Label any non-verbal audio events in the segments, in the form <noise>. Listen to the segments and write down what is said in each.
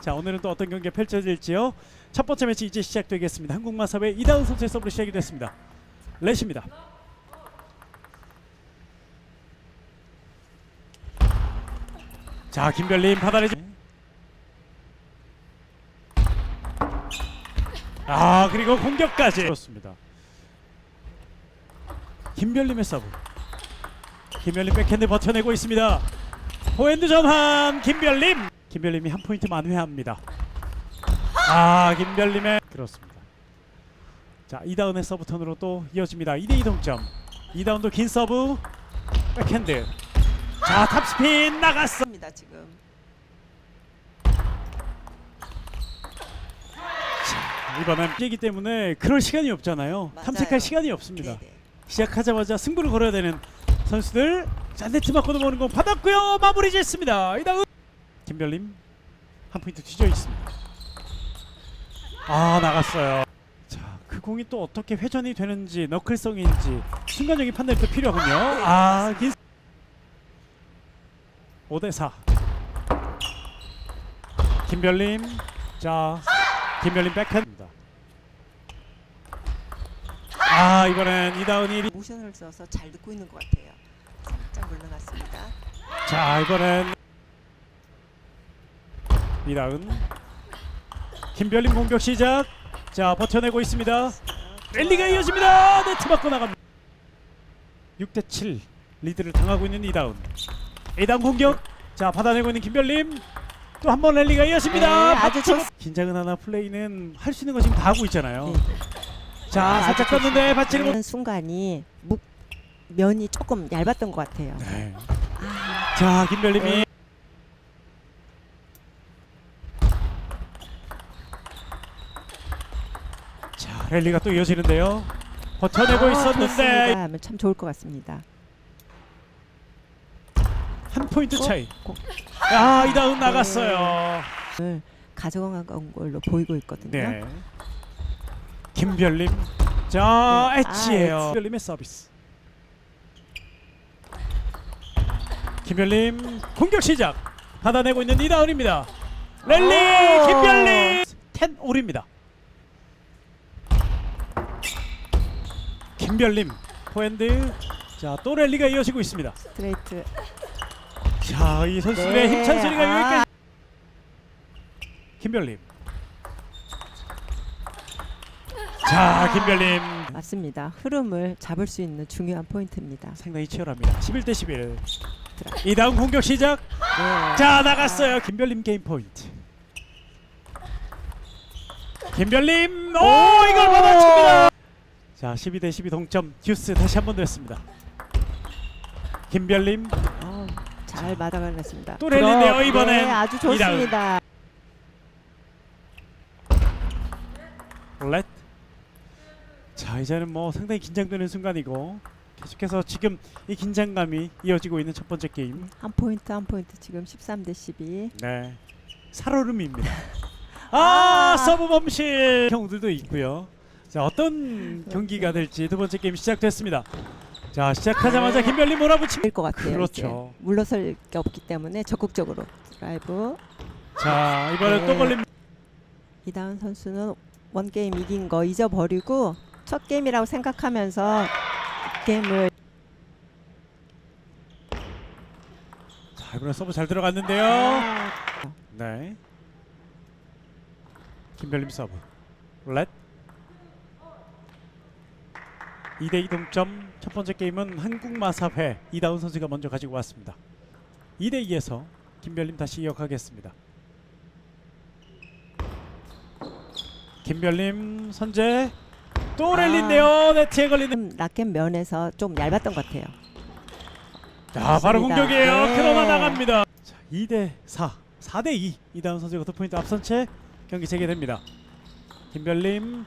자 오늘은 또 어떤 경기가 펼쳐질지요. 첫 번째 매치 이제 시작되겠습니다. 한국마사의 이다운 선수의 서브로 시작이 됐습니다. 렛입니다. 자 김별림 받아내지. 아 그리고 공격까지. 그렇습니다. 김별림의 서브. 김별림 백핸드 버텨내고 있습니다. 포핸드 전환 김별림. 김별림이 한 포인트 만 회합니다. 아 김별림의 그렇습니다. 자 이다운의 서브 턴으로 또 이어집니다. 2대2 동점. 이다운도 긴 서브 백핸드. 자 탑스핀 나갔어. 입니다 지금. 이번엔 이기 때문에 그럴 시간이 없잖아요. 맞아요. 탐색할 시간이 없습니다. 네네. 시작하자마자 승부를 걸어야 되는 선수들 자 네트 맞고 넘어오는 공 받았고요 마무리 짓습니다 이다음 김별림 한 포인트 뒤져 있습니다. 아 나갔어요. 자 그 공이 또 어떻게 회전이 되는지 너클성인지 순간적인 판단이 또 필요하군요. 아 긴 5대4 김별림 자 김별림 백핸드입니다. 아 이번엔 이다운이 모션을 써서 잘 듣고 있는 것 같아요. 살짝 물러났습니다. 자 이번엔 이다은 김별림 공격 시작. 자 버텨내고 있습니다. 랠리가 이어집니다. 네트 맞고 나갑니다. 6대7 리드를 당하고 있는 이다운. 이다운 공격. 자 받아내고 있는 김별림. 또 한 번 랠리가 이어집니다. 네, 아주. 좋- 긴장은 하나 플레이는 할 수 있는 거 지금 다 하고 있잖아요. 네. 자 아, 살짝 떴는데 받지를 못 순간이 묵 면이 조금 얇았던 것 같아요. 네. 아, 자 김별림이 네. 자 랠리가 또 이어지는데요 버텨내고 아, 있었는데 좋습니다. 참 좋을 것 같습니다. 한 포인트 어? 차이 고- 아 이다운 나갔어요 오늘 가져간 걸로 보이고 있거든요. 네 김별림 자 네. 엣지예요 아, 엣지. 김별림의 서비스 김별림 공격 시작 받아내고 있는 이다운입니다 랠리 오. 김별림 10 올입니다 김별림 포핸드 자 또 랠리가 이어지고 있습니다 스트레이트. 자이 선수의 네. 힘찬 소리가 아. 여기까지 김별림 자 김별림 맞습니다. 흐름을 잡을 수 있는 중요한 포인트입니다. 상당히 치열합니다 11대 11 들어. 이 다음 공격 시작 네. 자 나갔어요 김별림 게임 포인트 김별림 오 이걸 받아칩니다 자 12대 12 동점 듀스 다시 한 번 됐습니다 김별림 어, 잘 맞아가냈습니다. 또 그럼, 이번엔 네, 아주. 좋습니다. 렛. 자 이제는 뭐 상당히 긴장되는 순간이고 계속해서 지금 이 긴장감이 이어지고 있는 첫 번째 게임. 한 포인트 한 포인트 지금 13 대 12. 네. 살얼음입니다. <laughs> 아, 아. 서브 범실 경우들도 있고요. 자 어떤 경기가 될지 두 번째 게임 시작됐습니다. 자 시작하자마자 김별림 몰아붙임. 될것 같아요. 그렇죠. 이제. 물러설 게 없기 때문에 적극적으로 드라이브. 자 이번에 네. 또 걸림. 이다은 선수는 원 게임 이긴 거 잊어버리고 첫 게임이라고 생각하면서 게임을 자 이번에 서브 잘 들어갔는데요. 아, 네. 김별림 서브. 렛. 2대2 동점. 첫 번째 게임은 한국마사회 이다운 선수가 먼저 가지고 왔습니다. 2대2에서 김별림 다시 이어가겠습니다. 김별림 선제 또 아. 랠리인데요. 네트에 걸리는. 좀 라켓 면에서 좀 얇았던 것 같아요. 자 바로 맞습니다. 공격이에요. 네. 그러나 나갑니다. 자, 2대 4, 4대 2 이다운 선수가 두 포인트 앞선 채 경기 재개됩니다. 김별림,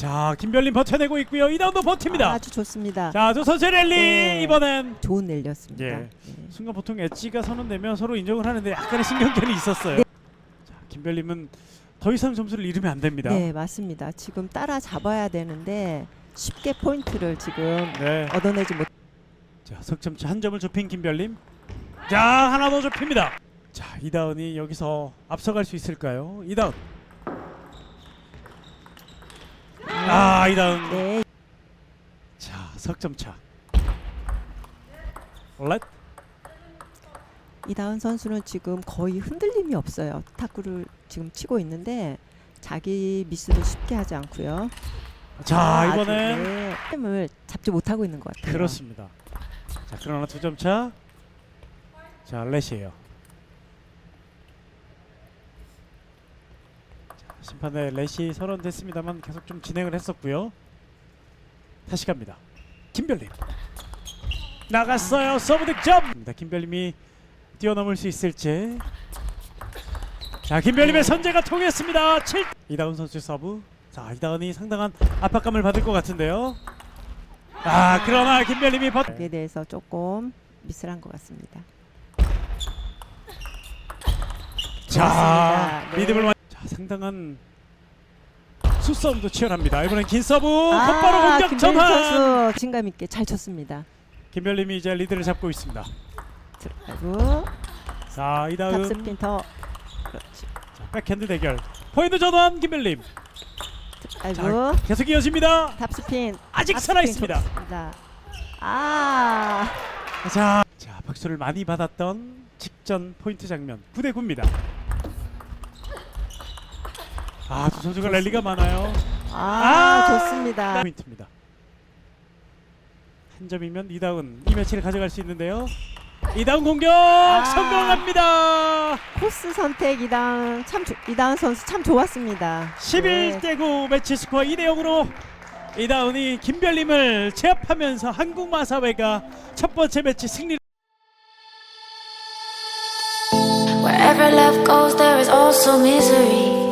자 김별림 버텨내고 있고요. 이다운도 버팁니다. 아, 주 좋습니다. 자두 선수 랠리 네. 이번엔 좋은 랠리였습니다. 예. 네. 순간 보통 엣지가 선언되면 서로 인정을 하는데 약간의 신경전이 있었어요. 네. 자 김별림은 더 이상 점수를 잃으면 안 됩니다. 네, 맞습니다. 지금 따라 잡아야 되는데 쉽게 포인트를 지금 네. 얻어내지 못. 자 석점차 한 점을 좁힌 김별림. 자 하나 더 좁힙니다. 자 이다은이 여기서 앞서갈 수 있을까요? 이다은. 아 이다은. 네, 자 석점 차. 렛. 이다은 선수는 지금 거의 흔들림이 없어요. 탁구를 지금 치고 있는데 자기 미스도 쉽게 하지 않고요. 자 아주, 이번엔 네, 힘을 잡지 못하고 있는 것 같아요. 그렇습니다. 자 그러나 두 점 차. 자 렛이에요. 심판의 렛이 선언됐습니다만 계속 좀 진행을 했었고요. 다시 갑니다. 김별림 나갔어요. 서브 득점. 김별림이 뛰어넘을 수 있을지. 자 김별림의 선제가 통했습니다. 7. 이다운 선수 서브. 자 이다운이 상당한 압박감을 받을 것 같은데요. 아 그러나 김별림이 버... 거기에 대해서 조금 미스를 한 것 같습니다. 자. 네. 자 상당한 수싸움도 치열합니다. 이번엔 긴 서브 아, 곧바로 공격 전환. 선수 진감 있게 잘 쳤습니다. 김별림이 이제 리드를 잡고 있습니다. 들어가고 자 이다음 탑스핀 더 그렇지. 자, 백핸드 대결 포인트 전환 김별림. 들어가고 자 계속 이어집니다. 탑스핀 아직 탑스핀 살아 있습니다. 좋습니다. 아 자, 자 박수를 많이 받았던 직전 포인트 장면 9대 9입니다. 아 두 선수가 랠리가 많아요. 아, 아! 좋습니다. 포인트입니다. 한 점이면 이다운 이 매치를 가져갈 수 있는데요. 이다운 공격 성공합니다. 코스 선택 이다은 참 조- 이다은 선수 참 좋았습니다. 11대 9 매치 스코어 2대 0으로 이다운이 김별림을 제압하면서 한국 마사회가 첫 번째 매치 승리. Wherever love goes, there is also misery.